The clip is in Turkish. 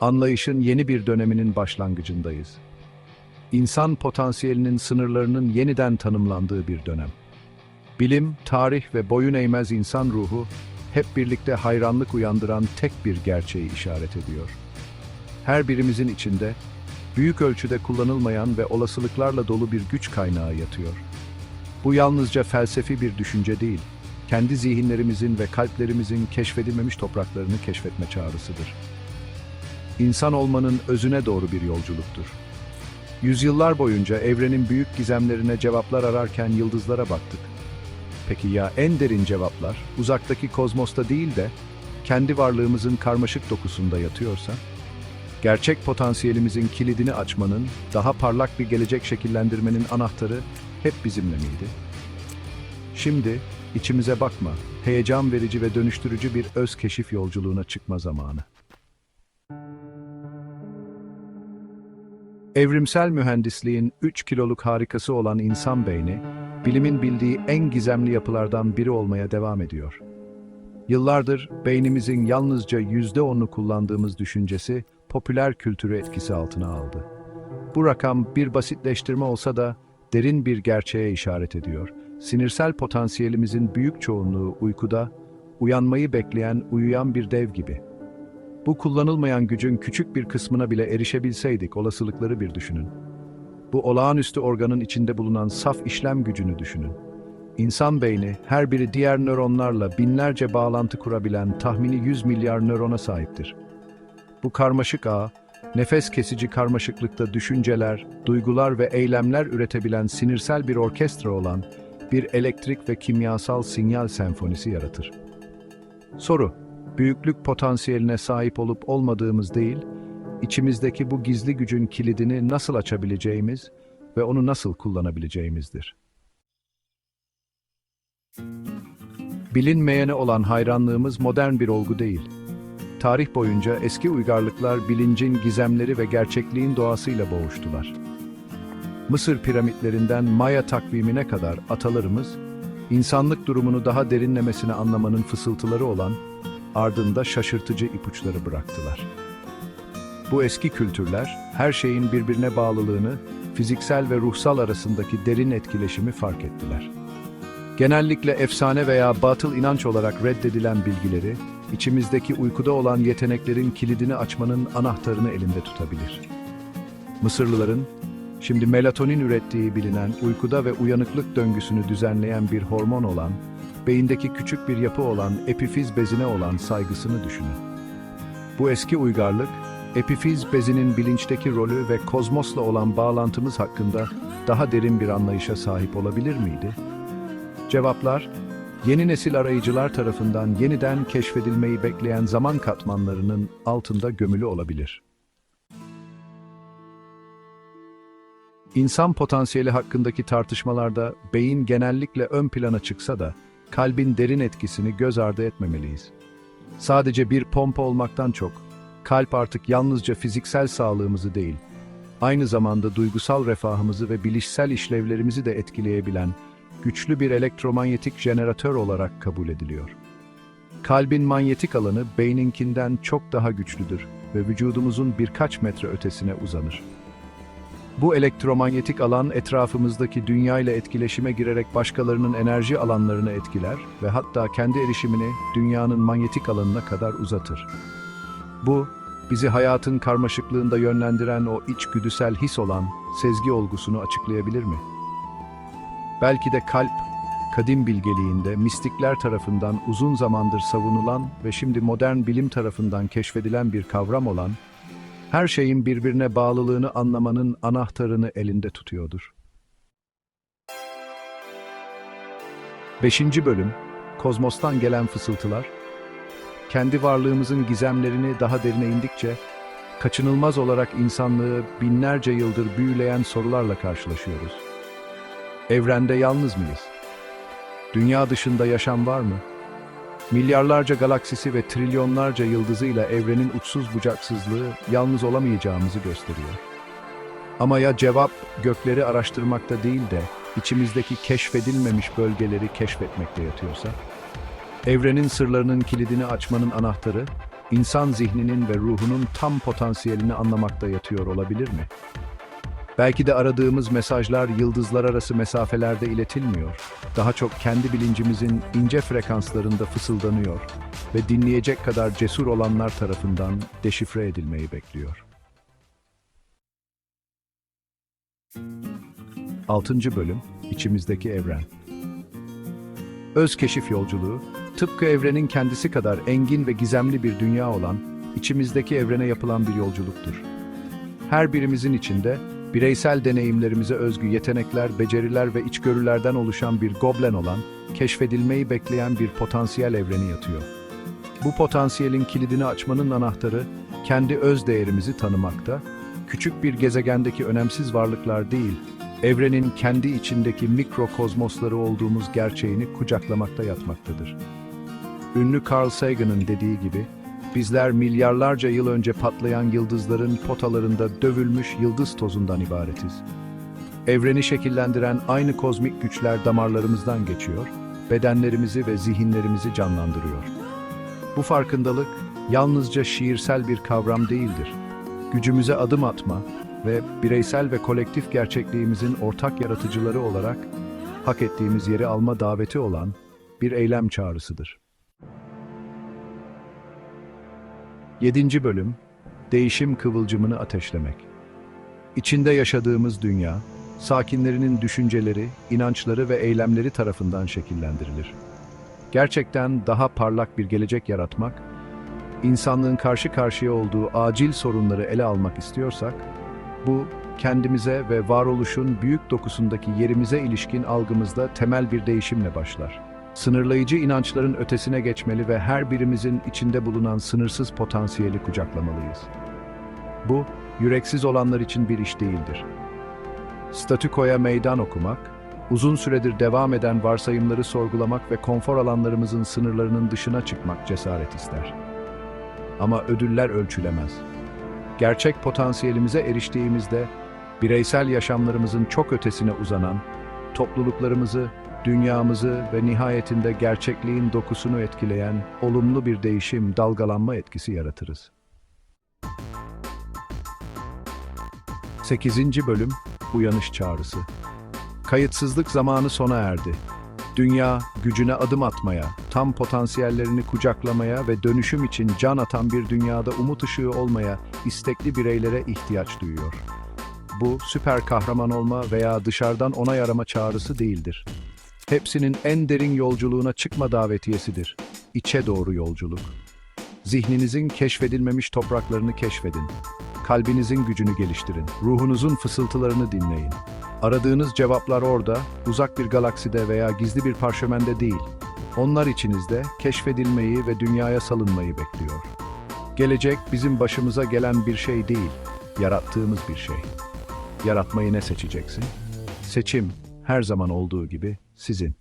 Anlayışın yeni bir döneminin başlangıcındayız. İnsan potansiyelinin sınırlarının yeniden tanımlandığı bir dönem. Bilim, tarih ve boyun eğmez insan ruhu hep birlikte hayranlık uyandıran tek bir gerçeği işaret ediyor. Her birimizin içinde büyük ölçüde kullanılmayan ve olasılıklarla dolu bir güç kaynağı yatıyor. Bu yalnızca felsefi bir düşünce değil, kendi zihinlerimizin ve kalplerimizin keşfedilmemiş topraklarını keşfetme çağrısıdır. İnsan olmanın özüne doğru bir yolculuktur. Yüzyıllar boyunca evrenin büyük gizemlerine cevaplar ararken yıldızlara baktık. Peki ya en derin cevaplar uzaktaki kozmosta değil de kendi varlığımızın karmaşık dokusunda yatıyorsa? Gerçek potansiyelimizin kilidini açmanın, daha parlak bir gelecek şekillendirmenin anahtarı hep bizimle miydi? Şimdi içimize bakma, heyecan verici ve dönüştürücü bir öz keşif yolculuğuna çıkma zamanı. Evrimsel mühendisliğin 3 kiloluk harikası olan insan beyni, bilimin bildiği en gizemli yapılardan biri olmaya devam ediyor. Yıllardır beynimizin yalnızca %10'unu kullandığımız düşüncesi popüler kültürü etkisi altına aldı. Bu rakam bir basitleştirme olsa da derin bir gerçeğe işaret ediyor. Sinirsel potansiyelimizin büyük çoğunluğu uykuda, uyanmayı bekleyen uyuyan bir dev gibi. Bu kullanılmayan gücün küçük bir kısmına bile erişebilseydik olasılıkları bir düşünün. Bu olağanüstü organın içinde bulunan saf işlem gücünü düşünün. İnsan beyni her biri diğer nöronlarla binlerce bağlantı kurabilen tahmini 100 milyar nörona sahiptir. Bu karmaşık ağ, nefes kesici karmaşıklıkta düşünceler, duygular ve eylemler üretebilen sinirsel bir orkestra olan bir elektrik ve kimyasal sinyal senfonisi yaratır. Soru, büyüklük potansiyeline sahip olup olmadığımız değil, içimizdeki bu gizli gücün kilidini nasıl açabileceğimiz ve onu nasıl kullanabileceğimizdir. Bilinmeyene olan hayranlığımız modern bir olgu değil. Tarih boyunca eski uygarlıklar bilincin gizemleri ve gerçekliğin doğasıyla boğuştular. Mısır piramitlerinden Maya takvimine kadar atalarımız, insanlık durumunu daha derinlemesine anlamanın fısıltıları olan, ardında şaşırtıcı ipuçları bıraktılar. Bu eski kültürler, her şeyin birbirine bağlılığını, fiziksel ve ruhsal arasındaki derin etkileşimi fark ettiler. Genellikle efsane veya batıl inanç olarak reddedilen bilgileri, içimizdeki uykuda olan yeteneklerin kilidini açmanın anahtarını elinde tutabilir. Mısırlıların, şimdi melatonin ürettiği bilinen uykuda ve uyanıklık döngüsünü düzenleyen bir hormon olan, beyindeki küçük bir yapı olan epifiz bezine olan saygısını düşünün. Bu eski uygarlık, epifiz bezinin bilinçteki rolü ve kozmosla olan bağlantımız hakkında daha derin bir anlayışa sahip olabilir miydi? Cevaplar, yeni nesil arayıcılar tarafından yeniden keşfedilmeyi bekleyen zaman katmanlarının altında gömülü olabilir. İnsan potansiyeli hakkındaki tartışmalarda beyin genellikle ön plana çıksa da kalbin derin etkisini göz ardı etmemeliyiz. Sadece bir pompa olmaktan çok, kalp artık yalnızca fiziksel sağlığımızı değil, aynı zamanda duygusal refahımızı ve bilişsel işlevlerimizi de etkileyebilen güçlü bir elektromanyetik jeneratör olarak kabul ediliyor. Kalbin manyetik alanı beyninkinden çok daha güçlüdür ve vücudumuzun birkaç metre ötesine uzanır. Bu elektromanyetik alan etrafımızdaki dünya ile etkileşime girerek başkalarının enerji alanlarını etkiler ve hatta kendi erişimini dünyanın manyetik alanına kadar uzatır. Bu, bizi hayatın karmaşıklığında yönlendiren o içgüdüsel his olan sezgi olgusunu açıklayabilir mi? Belki de kalp, kadim bilgeliğinde mistikler tarafından uzun zamandır savunulan ve şimdi modern bilim tarafından keşfedilen bir kavram olan, her şeyin birbirine bağlılığını anlamanın anahtarını elinde tutuyordur. 5. Bölüm Kozmos'tan gelen fısıltılar Kendi varlığımızın gizemlerini daha derine indikçe, kaçınılmaz olarak insanlığı binlerce yıldır büyüleyen sorularla karşılaşıyoruz. Evrende yalnız mıyız? Dünya dışında yaşam var mı? Milyarlarca galaksisi ve trilyonlarca yıldızıyla evrenin uçsuz bucaksızlığı yalnız olamayacağımızı gösteriyor. Ama ya cevap gökleri araştırmakta değil de içimizdeki keşfedilmemiş bölgeleri keşfetmekte yatıyorsa? Evrenin sırlarının kilidini açmanın anahtarı insan zihninin ve ruhunun tam potansiyelini anlamakta yatıyor olabilir mi? Belki de aradığımız mesajlar yıldızlar arası mesafelerde iletilmiyor. Daha çok kendi bilincimizin ince frekanslarında fısıldanıyor ve dinleyecek kadar cesur olanlar tarafından deşifre edilmeyi bekliyor. 6. Bölüm İçimizdeki Evren Öz keşif yolculuğu, tıpkı evrenin kendisi kadar engin ve gizemli bir dünya olan içimizdeki evrene yapılan bir yolculuktur. Her birimizin içinde bireysel deneyimlerimize özgü yetenekler, beceriler ve içgörülerden oluşan bir goblen olan, keşfedilmeyi bekleyen bir potansiyel evreni yatıyor. Bu potansiyelin kilidini açmanın anahtarı, kendi öz değerimizi tanımakta, küçük bir gezegendeki önemsiz varlıklar değil, evrenin kendi içindeki mikrokozmosları olduğumuz gerçeğini kucaklamakta yatmaktadır. Ünlü Carl Sagan'ın dediği gibi, bizler milyarlarca yıl önce patlayan yıldızların potalarında dövülmüş yıldız tozundan ibaretiz. Evreni şekillendiren aynı kozmik güçler damarlarımızdan geçiyor, bedenlerimizi ve zihinlerimizi canlandırıyor. Bu farkındalık yalnızca şiirsel bir kavram değildir. Gücümüze adım atma ve bireysel ve kolektif gerçekliğimizin ortak yaratıcıları olarak hak ettiğimiz yeri alma daveti olan bir eylem çağrısıdır. 7. Bölüm Değişim kıvılcımını ateşlemek. İçinde yaşadığımız dünya, sakinlerinin düşünceleri, inançları ve eylemleri tarafından şekillendirilir. Gerçekten daha parlak bir gelecek yaratmak, insanlığın karşı karşıya olduğu acil sorunları ele almak istiyorsak, bu kendimize ve varoluşun büyük dokusundaki yerimize ilişkin algımızda temel bir değişimle başlar. Sınırlayıcı inançların ötesine geçmeli ve her birimizin içinde bulunan sınırsız potansiyeli kucaklamalıyız. Bu, yüreksiz olanlar için bir iş değildir. Statükoya meydan okumak, uzun süredir devam eden varsayımları sorgulamak ve konfor alanlarımızın sınırlarının dışına çıkmak cesaret ister. Ama ödüller ölçülemez. Gerçek potansiyelimize eriştiğimizde, bireysel yaşamlarımızın çok ötesine uzanan, topluluklarımızı, dünyamızı ve nihayetinde gerçekliğin dokusunu etkileyen olumlu bir değişim, dalgalanma etkisi yaratırız. 8. Bölüm Uyanış Çağrısı Kayıtsızlık zamanı sona erdi. Dünya, gücüne adım atmaya, tam potansiyellerini kucaklamaya ve dönüşüm için can atan bir dünyada umut ışığı olmaya istekli bireylere ihtiyaç duyuyor. Bu, süper kahraman olma veya dışarıdan onay arama çağrısı değildir. Hepsinin en derin yolculuğuna çıkma davetiyesidir. İçe doğru yolculuk. Zihninizin keşfedilmemiş topraklarını keşfedin. Kalbinizin gücünü geliştirin. Ruhunuzun fısıltılarını dinleyin. Aradığınız cevaplar orada, uzak bir galakside veya gizli bir parşömende değil. Onlar içinizde keşfedilmeyi ve dünyaya salınmayı bekliyor. Gelecek bizim başımıza gelen bir şey değil, yarattığımız bir şey. Yaratmayı ne seçeceksin? Seçim her zaman olduğu gibi sizin.